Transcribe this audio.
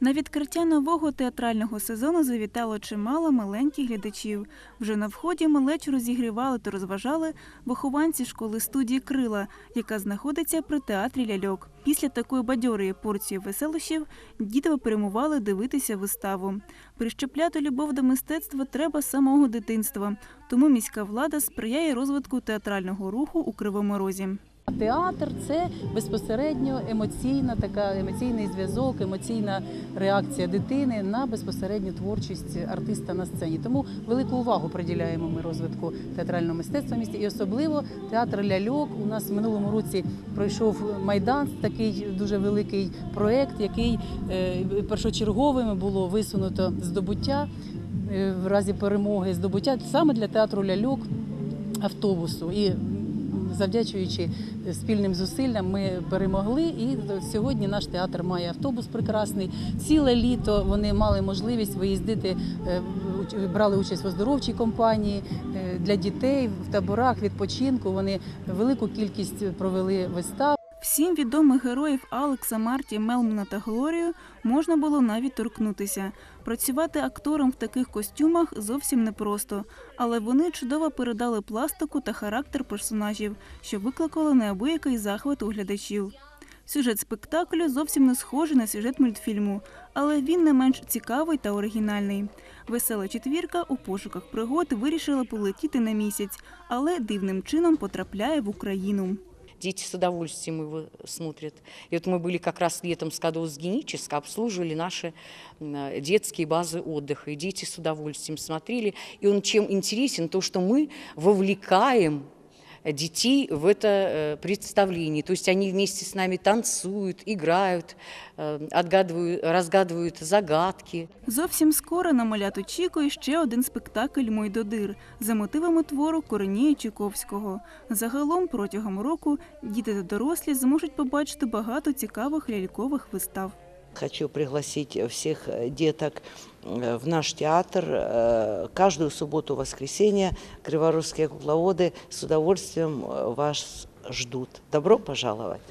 На відкриття нового театрального сезону завітало чимало маленьких глядачів. Вже на вході малечу розігрівали та розважали вихованці школи студії Крила, яка знаходиться при театрі ляльок. Після такої бадьорої порції веселощів діти попрямували дивитися виставу. Прищепляти любов до мистецтва треба самого дитинства, тому міська влада сприяє розвитку театрального руху у Кривому Розі. Театр це безпосередньо емоційна така емоційний зв'язок, емоційна реакція дитини на безпосередню творчість артиста на сцені. Тому велику увагу приділяємо ми розвитку театрального мистецтва в місті, і особливо театр ляльок. У нас в минулому році пройшов майдан, такий дуже великий проект, який е, першочерговим було висунуто здобуття е, в разі перемоги, здобуття саме для театру ляльок автобусу. І завдячуючи спільним зусиллям, ми перемогли. І сьогодні наш театр має автобус прекрасний. Ціле літо вони мали можливість виїздити, е, брали участь в оздоровчій компанії е, для дітей в таборах відпочинку. Вони велику кількість провели вистав. Всім відомих героїв Алекса, Марті, Мелмана та Глорію можна було навіть торкнутися. Працювати актором в таких костюмах зовсім непросто, але вони чудово передали пластику та характер персонажів, що викликало неабиякий захват у глядачів. Сюжет спектаклю зовсім не схожий на сюжет мультфільму, але він не менш цікавий та оригінальний. Весела четвірка у пошуках пригод вирішила полетіти на місяць, але дивним чином потрапляє в Україну. Дети с удовольствием его смотрят. И вот мы были как раз летом с Кадоус Геническо, обслуживали наши э, детские базы отдыха. И дети с удовольствием смотрели. И он чем интересен, то, что мы вовлекаем детей в это э, представление. То есть они вместе с нами танцуют, играют, э, отгадывают, разгадывают загадки. Зовсім скоро на малят очікує ще один спектакль Мойдодир за мотивами твору Коренія Чуковського. Загалом протягом року діти та дорослі зможуть побачити багато цікавих лялькових вистав. Хочу пригласить всех э, деток э, в наш театр. Э, Каждую субботу-воскресенье криворусские кукловоды с удовольствием э, вас ждут. Добро пожаловать!